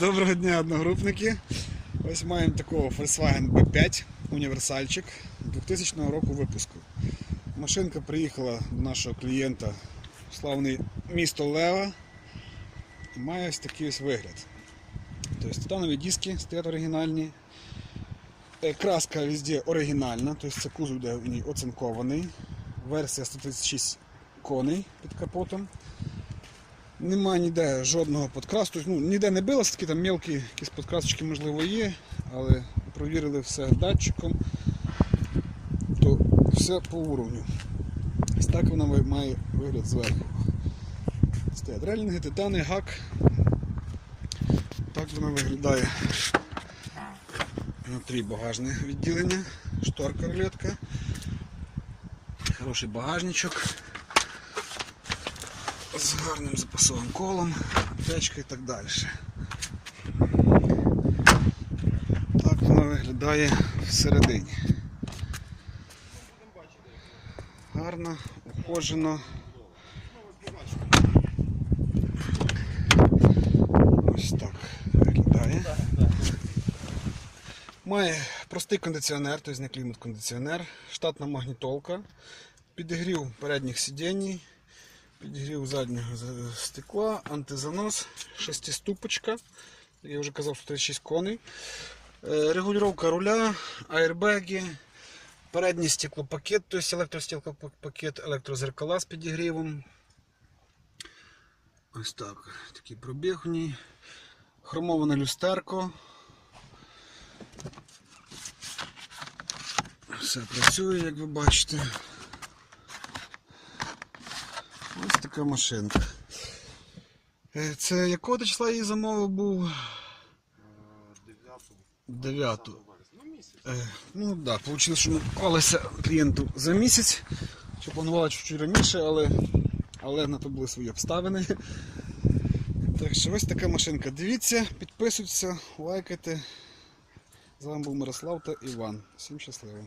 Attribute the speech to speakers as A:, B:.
A: Доброго дня, одногрупники. Ось маємо такого Volkswagen B5 універсальчик 2000 року випуску. Машинка приїхала до нашого клієнта в славне місто Лева і має ось такий ось вигляд. Тобто титанові диски стоять оригінальні. Е, Краска везде оригінальна, тобто це кузов де в ній оцинкований. Версія 136 коней під капотом. Нема ніде жодного подкрасу. Тобто, ну, ніде не билося, такі там мелкі якісь подкрасочки, можливо, є, але провірили все датчиком, то все по уровню. Ось так вона має вигляд зверху. Стоять релінги, титани, гак. Так вона виглядає. Внутрі багажне відділення, шторка рулетка, хороший багажничок з гарним запасовим колом, аптечка і так далі. Так вона виглядає всередині. Гарно, ухожено. Ось так виглядає. Має простий кондиціонер, тобто не клімат-кондиціонер, штатна магнітолка, підігрів передніх сидінь, підігрів заднього стекла, антизанос, шестиступочка, я вже казав, 136 коней, Е, регулювання руля, аербеги, передній стеклопакет, тобто електростеклопакет, електрозеркала з підігрівом. Ось так, такий пробіг в ній. Хромоване люстерко. Все працює, як ви бачите. Ось така машинка. Е, Це якого ти числа її замовив був? 9. Е, Ну так, да, вийшло, що ми вклалися клієнту за місяць. Що планували чуть-чуть раніше, але, але на то були свої обставини. Так що ось така машинка. Дивіться, підписуйтесь, лайкайте. З вами був Мирослав та Іван. Всім щасливо.